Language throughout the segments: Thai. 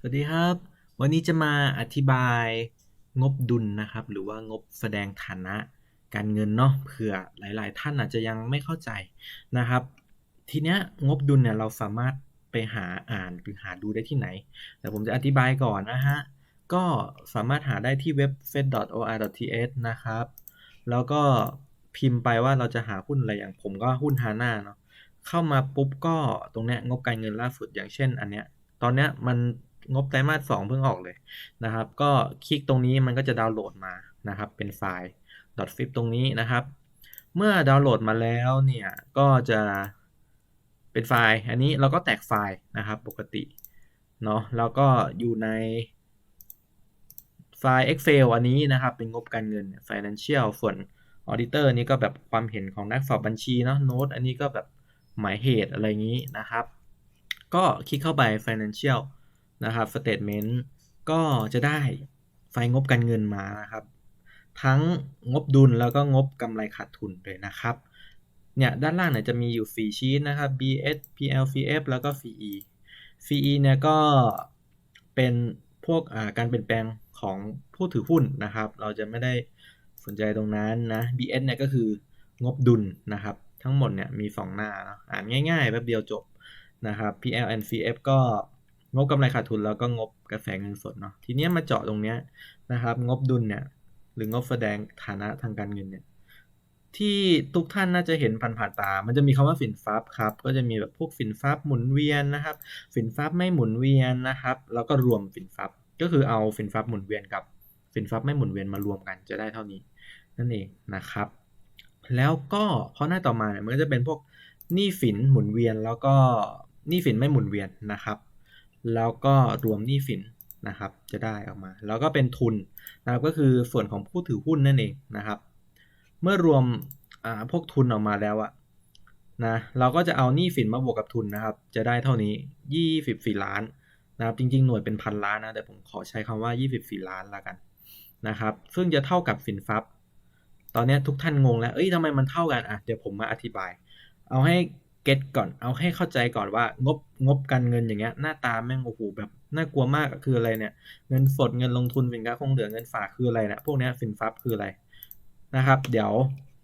สวัสดีครับ วันนี้จะมาอธิบายงบดุลนะครับ หรือว่างบแสดงฐานะการเงินเนาะเผื่อหลาย ๆ ท่านอาจจะยังไม่เข้าใจนะครับ ทีเนี้ยงบดุลเนี่ยเราสามารถไปหาอ่านหรือหาดูได้ที่ไหน แต่ผมจะอธิบายก่อนนะฮะ ก็สามารถหาได้ที่เว็บ fed.or.th นะครับ แล้วก็พิมพ์ไปว่าเราจะหาหุ้นอะไรอย่างผมก็หุ้นฮาน่าเนาะเข้ามาปุ๊บก็ตรงเนี้ยงบการเงินล่าสุดอย่างเช่นอันเนี้ยตอนเนี้ยมัน งบไตรมาสสองเพิ่งออกเลยนะครับ ก็คลิกตรงนี้มันก็จะดาวน์โหลดมานะครับ เป็นไฟล์ .fib ตรงนี้นะครับ เมื่อดาวน์โหลดมาแล้วเนี่ยก็จะเป็นไฟล์ อันนี้เราก็แตกไฟล์นะครับปกติเนาะแล้วก็อยู่ในไฟล์ Excel อันนี้นะครับ เป็นงบการเงิน financial ส่วน auditor นี้ก็แบบความเห็นของนักสอบบัญชีเนาะโน้ตอันนี้ก็แบบหมายเหตุอะไรอย่างนี้นะครับ ก็คลิกเข้าไป financial นะครับ statement ก็จะได้ไฟล์งบการเงินมานะครับ ทั้งงบดุลแล้วก็งบกำไรขาดทุนเลยนะครับเนี่ยด้านล่างเนี่ยจะมีอยู่ 4 ชีตนะครับ BS PL FF แล้วก็ FE FE เนี่ยก็เป็นพวกการเปลี่ยนแปลงของผู้ถือหุ้นนะครับ เราจะไม่ได้สนใจตรงนั้นนะ BS เนี่ยก็คืองบดุลนะครับ ทั้งหมดเนี่ยมี 2 หน้านะอ่านง่ายๆแป๊บเดียวจบนะครับ PL and FF ก็ งบกำไรขาดทุนแล้วก็งบกระแสเงินสดเนาะทีนี้มาเจาะตรงเนี้ยนะครับ งบดุลเนี่ย หรืองบแสดงฐานะทางการเงินเนี่ยที่ทุกท่านน่าจะเห็นผ่านๆตา มันจะมีคำว่าสินทรัพย์ครับ ก็จะมีแบบพวกสินทรัพย์หมุนเวียนนะครับ สินทรัพย์ไม่หมุนเวียนนะครับ แล้วก็รวมสินทรัพย์ ก็คือเอาสินทรัพย์หมุนเวียนกับสินทรัพย์ไม่หมุนเวียนมารวมกันจะได้เท่านี้ นั่นเองนะครับ แล้วก็พอหน้าต่อมาเนี่ยมันก็จะเป็นพวกหนี้สินหมุนเวียนแล้วก็หนี้สินไม่หมุนเวียนนะครับ แล้วก็รวมหนี้สินนะครับ จะได้ออกมา แล้วก็เป็นทุนนะครับก็คือส่วนของผู้ถือหุ้นนั่นเองนะครับ เมื่อรวมพวกทุนออกมาแล้วอะนะเราก็จะเอาหนี้สินมาบวกกับทุนนะครับ จะได้เท่านี้ 24 ล้านนะครับจริงๆ หน่วยเป็นพันล้านนะแต่ผมขอใช้คำว่า 24 ล้านละกันนะครับ ซึ่งจะเท่ากับสินทรัพย์ ตอนนี้ทุกท่านงงแล้วเอ้ยทำไมมันเท่ากันอะเดี๋ยวผมมาอธิบาย เอาให้ เก็ตก่อนเอาให้เข้าใจก่อนว่างบงบการเงินอย่างเงี้ยหน้าตาแม่งโอ้โหแบบน่ากลัวมากคืออะไรเนี่ย เงินสดเงินลงทุนสินค้าคงเหลือเงินฝากคืออะไรเนี่ยพวกนี้สินทรัพย์คืออะไรนะครับ เดี๋ยว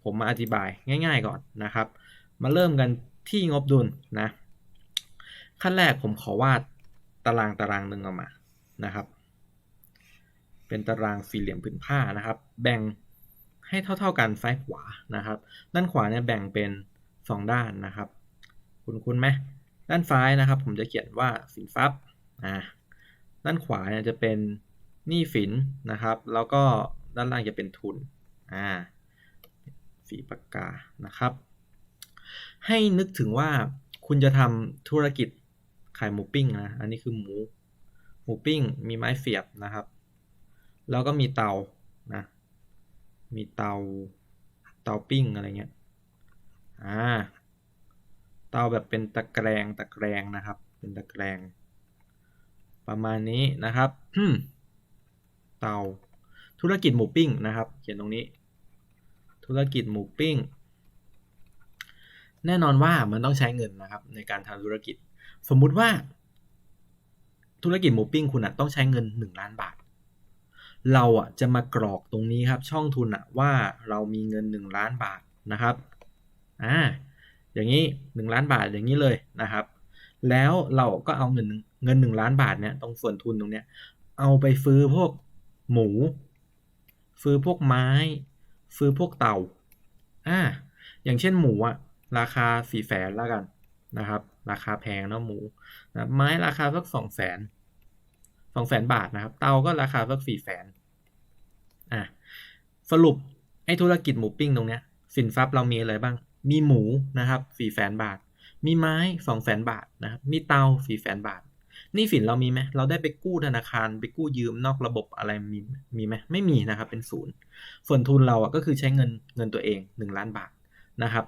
ผมมาอธิบายง่าย ๆก่อนนะครับ มาเริ่มกันที่งบดุลนะขั้นแรกผมขอวาดตารางตารางหนึ่งออกมานะครับ เป็นตารางสี่เหลี่ยมผืนผ้านะครับ แบ่งให้เท่า ๆกันซ้ายขวานะครับ ด้านขวาเนี่ยแบ่งเป็น 2 ด้านนะครับ คุณคุณไหมด้านซ้ายนะครับ ผมจะเขียนว่าสินทรัพย์อ่าด้านขวาเนี่ยจะเป็นหนี้สินนะครับ แล้วก็ด้านล่างจะเป็นทุนอ่าสีปากกานะครับ ให้นึกถึงว่าคุณจะทำธุรกิจขายหมูปิ้งนะอันนี้คือหมูหมูปิ้งมีไม้เสียบนะครับ แล้วก็มีเตานะมีเตาเตาปิ้งอะไรเงี้ยอ่า เตาแบบเป็นตะแกรงตะแกรงนะครับ เป็นตะแกรงประมาณนี้นะครับเตาธุรกิจหมูปิ้งนะครับ เขียนตรงนี้ ธุรกิจหมูปิ้ง แน่นอนว่ามันต้องใช้เงินนะครับ ในการทำธุรกิจ สมมุติว่า ธุรกิจหมูปิ้งคุณอะต้องใช้เงิน 1 ล้านบาท เราอะจะมากรอกตรงนี้ครับ ช่องทุนอะว่าเรามีเงิน 1 ล้านบาทนะครับอ่า อย่างนี้ 1 ล้านบาทอย่างนี้เลยนะครับ แล้วเราก็เอาเงินเงิน 1 ล้านบาทเนี่ยตรงส่วนทุนตรงเนี้ยเอาไปซื้อพวกหมูซื้อพวกไม้ซื้อพวกเต่าอ่าอย่างเช่นหมูอะราคาสี่แสนแล้วกันนะครับ ราคาแพงเนาะหมูนะไม้ราคาสักสองแสนสองแสนบาทนะครับ เตาก็ราคาสักสี่แสนอะสรุปไอ้ธุรกิจหมูปิ้งตรงเนี้ยสินทรัพย์เรามีอะไรบ้าง มีหมูนะครับสี่แสนบาท มีไม้สองแสนบาทนะครับ มีเตาสี่แสนบาทนี่สินเรามีไหมเราได้ไปกู้ธนาคารไปกู้ยืมนอกระบบอะไรมีมีไหมไม่มีนะครับเป็นศูนย์ส่วนทุนเราอะก็คือใช้เงินเงินตัวเองหนึ่งล้านบาทนะครับ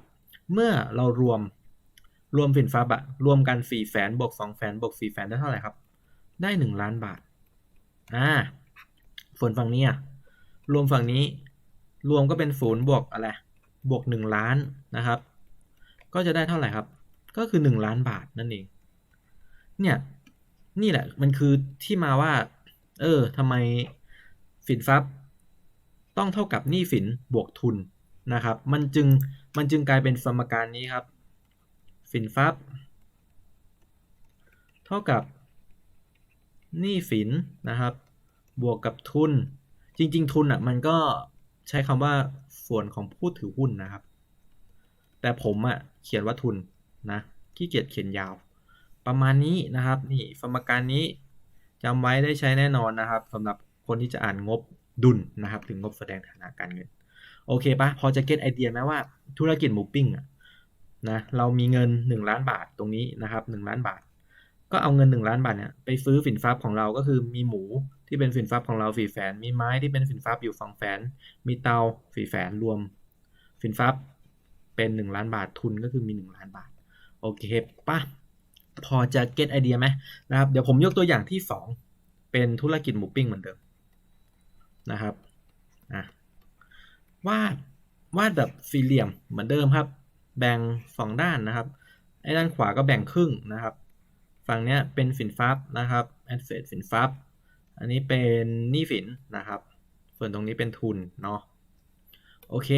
เมื่อเรารวมรวมสินทรัพย์อะรวมกันสี่แสนบวกสองแสนบวกสี่แสนได้เท่าไหร่ครับ ได้หนึ่งล้านบาทอ่าส่วนฝั่งนี้อะรวมฝั่งนี้รวมก็เป็นศูนย์บวกอะไร บวกหนึ่งล้านนะครับ ก็จะได้เท่าไหร่ครับ ก็คือหนึ่งล้านบาทนั่นเอง เนี่ยนี่แหละมันคือที่มาว่า เออทำไมสินทรัพย์ ต้องเท่ากับหนี้สินบวกทุนนะครับ มันจึงมันจึงกลายเป็นสมการนี้ครับสินทรัพย์ เท่ากับหนี้สินนะครับ บวกกับทุน จริง ๆ ทุนอะมันก็ใช้คำว่า ส่วนของผู้ถือหุ้นนะครับ แต่ผมอะเขียนว่าทุนนะขี้เกียจเขียนยาว ประมาณนี้นะครับนี่สมการนี้จำไว้ได้ใช้แน่นอนนะครับสำหรับคนที่จะอ่านงบดุลนะครับ ถึงงบแสดงฐานะการเงิน โอเคปะพอจะเก็ตไอเดียไหมว่าธุรกิจหมูปิ้งอะนะเรามีเงิน 1 ล้านบาทตรงนี้นะครับ1ล้านบาท ก็เอาเงิน1ล้านบาทเนี่ยไปซื้อสินทรัพย์ของเราก็คือมีหมูที่เป็นสินทรัพย์ของเราสี่แสนมีไม้ที่เป็นสินทรัพย์อยู่สองแสนมีเตาสี่แสนรวม สินทรัพย์เป็น1ล้านบาททุนก็คือมี1ล้านบาทโอเคปะพอจะเก็ตไอเดียไหมนะครับเดี๋ยวผมยกตัวอย่างที่2เป็นธุรกิจหมูปิ้งเหมือนเดิมนะครับอะวาดวาดแบบสี่เหลี่ยมเหมือนเดิมครับ แบ่งสองด้านนะครับไอ้ด้านขวาก็แบ่งครึ่งนะครับ ฝั่งเนี้ยเป็นสินทรัพย์นะครับแอสเซทสินทรัพย์ อันนี้เป็นหนี้สินนะครับ ส่วนตรงนี้เป็นทุนเนาะ โอเค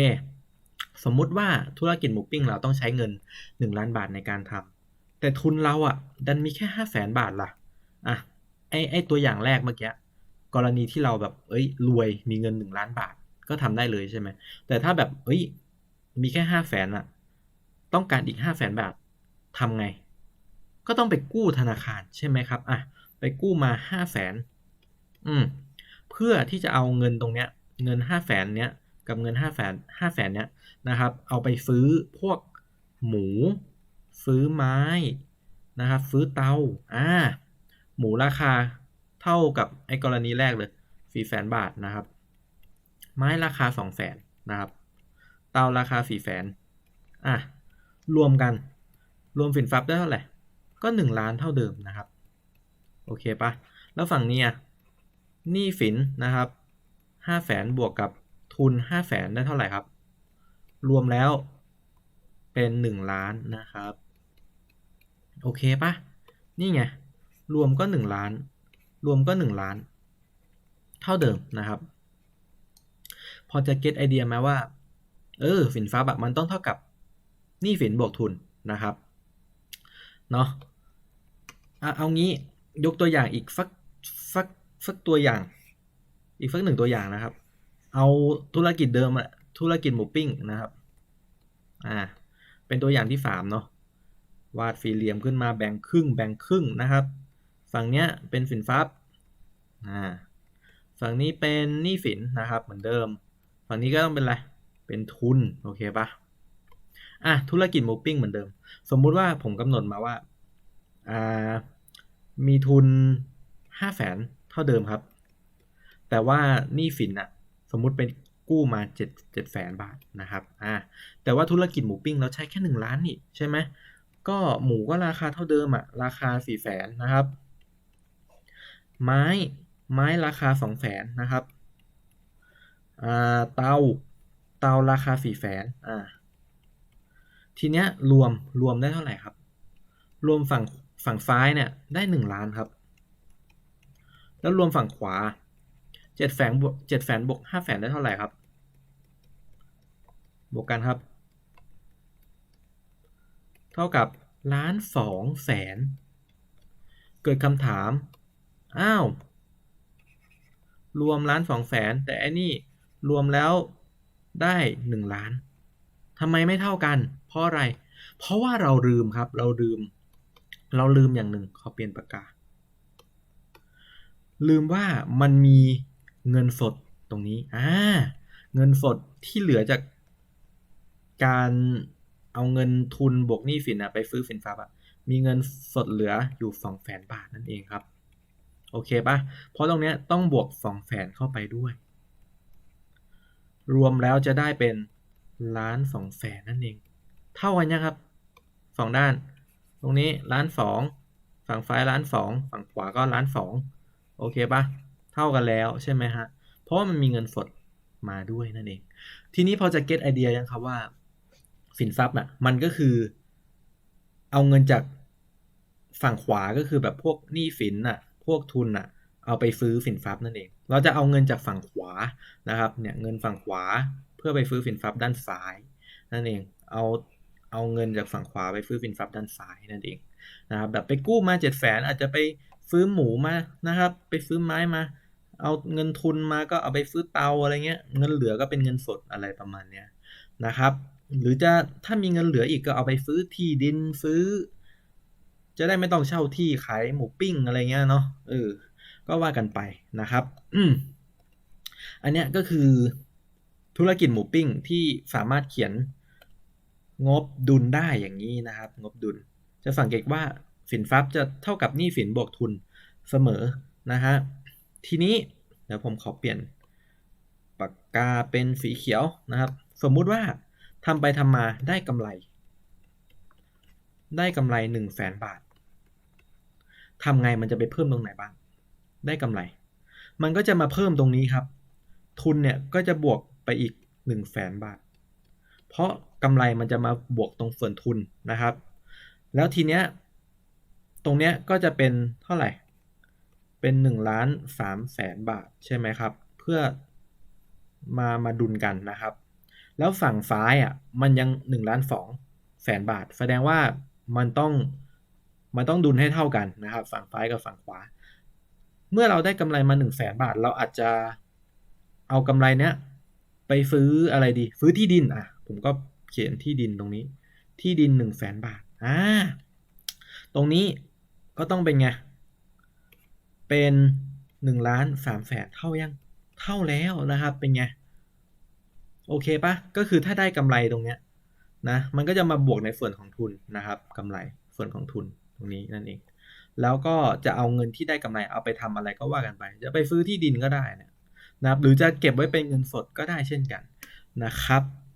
สมมุติว่าธุรกิจหมูปิ้งเราต้องใช้เงิน 1 ล้านบาทในการทำแต่ทุนเราอะ่ะ ดันมีแค่ 5 0 0แสนบาทล่ะ อะ ไอไอตัวอย่างแรกเมื่อกี้กรณีที่เราแบบ เอ้ย รวย มีเงิน 1 ล้านบาท ก็ทำได้เลยใช่ไหม แต่ถ้าแบบ เอ้ย มีแค่ 5 0 0แสนอะต้องการอีก 5 0 0แสนบาททำไง ก็ต้องไปกู้ธนาคารใช่ไหมครับอะไปกู้มา5 0 0แสนอืมเพื่อที่จะเอาเงินตรงเนี้ย เงิน5 0 0แสนเนี้ยกับเงิน5 0 0แสน5แสนเนี้ยนะครับ เอาไปซื้อพวกหมู ซื้อไม้นะครับซื้อเตาอ่าหมูราคาเท่ากับไอ้กรณีแรกเลยสี่แสนบาทนะครับ ไม้ราคาสองแสนนะครับเตาราคาสี่แสนอะรวมกัน รวมสินทรัพย์ได้เท่าไหร่ ก็หนึ่งล้านเท่าเดิมนะครับ โอเคปะแล้วฝั่งนี้อะหนี้สินนะครับห้าแสนบวกกับทุนห้าแสนได้เท่าไหร่ครับ รวมแล้วเป็นหนึ่งล้านนะครับ โอเคปะนี่ไง รวมก็หนึ่งล้าน รวมก็หนึ่งล้าน เท่าเดิมนะครับ พอจะเก็ตไอเดียไหมว่า เออสินทรัพย์มันต้องเท่ากับหนี้สินบวกทุนนะครับ เนาะ เอางี้ยกตัวอย่างอีกสักสักสักตัวอย่าง อีกสักหนึ่งตัวอย่างนะครับ เอาธุรกิจเดิมอะธุรกิจหมูปิ้งนะครับ อ่า เป็นตัวอย่างที่สามเนาะวาดสี่เหลี่ยมขึ้นมาแบ่งครึ่งแบ่งครึ่งนะครับ ฝั่งเนี้ยเป็นสินทรัพย์อ่าฝั่งนี้เป็นหนี้สินนะครับ เหมือนเดิม ฝั่งนี้ก็ต้องเป็นอะไรเป็นทุนโอเคปะอะธุรกิจหมูปิ้งเหมือนเดิม สมมุติว่าผมกำหนดมาว่า มีทุนห้าแสนเท่าเดิมครับ แต่ว่าหนี้สินอะสมมุติเป็นกู้มาเจ็ดเจ็ดแสนบาทนะครับอ่าแต่ว่าธุรกิจหมูปิ้งเราใช้แค่หนึ่งล้านนี่ใช่ไหมก็หมูก็ราคาเท่าเดิมอะราคาสี่แสนนะครับ ไม้ไม้ราคาสองแสนนะครับอ่าเตาเตาราคาสี่แสนอ่าทีเนี้ยรวมรวมได้เท่าไหร่ครับ รวมฝั่ง ฝั่งซ้ายเนี่ยได้หนึ่งล้านครับ แล้วรวมฝั่งขวาเจ็ดแสนบวกเจ็ดแสนบวกห้าแสนได้เท่าไหร่ครับ บวกกันครับ เท่ากับล้านสองแสน เกิดคำถาม อ้าว รวมล้านสองแสนแต่อันนี้รวมแล้วได้หนึ่งล้านทำไมไม่เท่ากัน เพราะอะไร เพราะว่าเราลืมครับ เราลืม เราลืมอย่างหนึ่งขอเปลี่ยนปากกา ลืมว่ามันมีเงินสดตรงนี้อ่าเงินสดที่เหลือจากการเอาเงินทุนบวกหนี้สินอะไปซื้อสินทรัพย์อะมีเงินสดเหลืออยู่สองแสนบาทนั่นเองครับ โอเคปะเพราะตรงเนี้ยต้องบวกสองแสนเข้าไปด้วย รวมแล้วจะได้เป็นล้านสองแสนนั่นเอง เท่ากันยังครับสองด้าน ตรงนี้ล้านสองฝั่งซ้ายล้านสองฝั่งขวาก็ล้านสองโอเคปะเท่ากันแล้วใช่ไหมฮะ เพราะว่ามันมีเงินสดมาด้วยนั่นเอง ทีนี้พอจะเก็ตไอเดียยังครับว่า สินทรัพย์น่ะมันก็คือ เอาเงินจากฝั่งขวาก็คือแบบพวกหนี้สินน่ะ พวกทุนน่ะ เอาไปซื้อสินทรัพย์นั่นเอง เราจะเอาเงินจากฝั่งขวานะครับ เนี่ยเงินฝั่งขวาเพื่อไปซื้อสินทรัพย์ด้านซ้ายนั่นเอง เอา เอาเงินจากฝั่งขวาไปซื้อสินทรัพย์ด้านซ้ายนั่นเองนะครับแบบไปกู้มาเจ็ดแสนอาจจะไปซื้อหมูมานะครับ ไปซื้อไม้มา เอาเงินทุนมาก็เอาไปซื้อเตาอะไรเงี้ยเงินเหลือก็เป็นเงินสดอะไรประมาณเนี้ยนะครับ หรือจะถ้ามีเงินเหลืออีกก็เอาไปซื้อที่ดินซื้อ จะได้ไม่ต้องเช่าที่ขายหมูปิ้งอะไรเงี้ยเนาะเออก็ว่ากันไปนะครับ อืมอันเนี้ยก็คือธุรกิจหมูปิ้งที่สามารถเขียน งบดุลได้อย่างนี้นะครับ งบดุล จะสังเกตว่าสินทรัพย์จะเท่ากับหนี้สินบวกทุนเสมอนะฮะทีนี้เดี๋ยวผมขอเปลี่ยนปากกาเป็นสีเขียวนะครับ สมมุติว่าทำไปทำมาได้กำไร ได้กำไรหนึ่งแสนบาททำไงมันจะไปเพิ่มตรงไหนบ้าง ได้กำไร มันก็จะมาเพิ่มตรงนี้ครับ ทุนเนี่ยก็จะบวกไปอีกหนึ่งแสนบาท เพราะกำไรมันจะมาบวกตรงส่วนทุนนะครับ แล้วทีเนี้ยตรงเนี้ยก็จะเป็นเท่าไหร่ เป็นหนึ่งล้านสามแสนบาทใช่ไหมครับ เพื่อมามาดุลกันนะครับ แล้วฝั่งซ้ายอะมันยังหนึ่งล้านสองแสนบาท แสดงว่ามันต้องมันต้องดุลให้เท่ากันนะครับ ฝั่งซ้ายกับฝั่งขวา เมื่อเราได้กำไรมาหนึ่งแสนบาท เราอาจจะเอากำไรเนี้ยไปซื้ออะไรดี ซื้อที่ดินอะ ผมก็เขียนที่ดินตรงนี้ ที่ดินหนึ่งแสนบาทอ่าตรงนี้ก็ต้องเป็นไง เป็นหนึ่งล้านสามแสนเท่ายัง เท่าแล้วนะครับ เป็นไง โอเคปะก็คือถ้าได้กำไรตรงเนี้ยนะ มันก็จะมาบวกในส่วนของทุนนะครับกำไรส่วนของทุนตรงนี้นั่นเอง แล้วก็จะเอาเงินที่ได้กำไรเอาไปทำอะไรก็ว่ากันไป จะไปซื้อที่ดินก็ได้นะนะครับหรือจะเก็บไว้เป็นเงินสดก็ได้เช่นกันนะครับ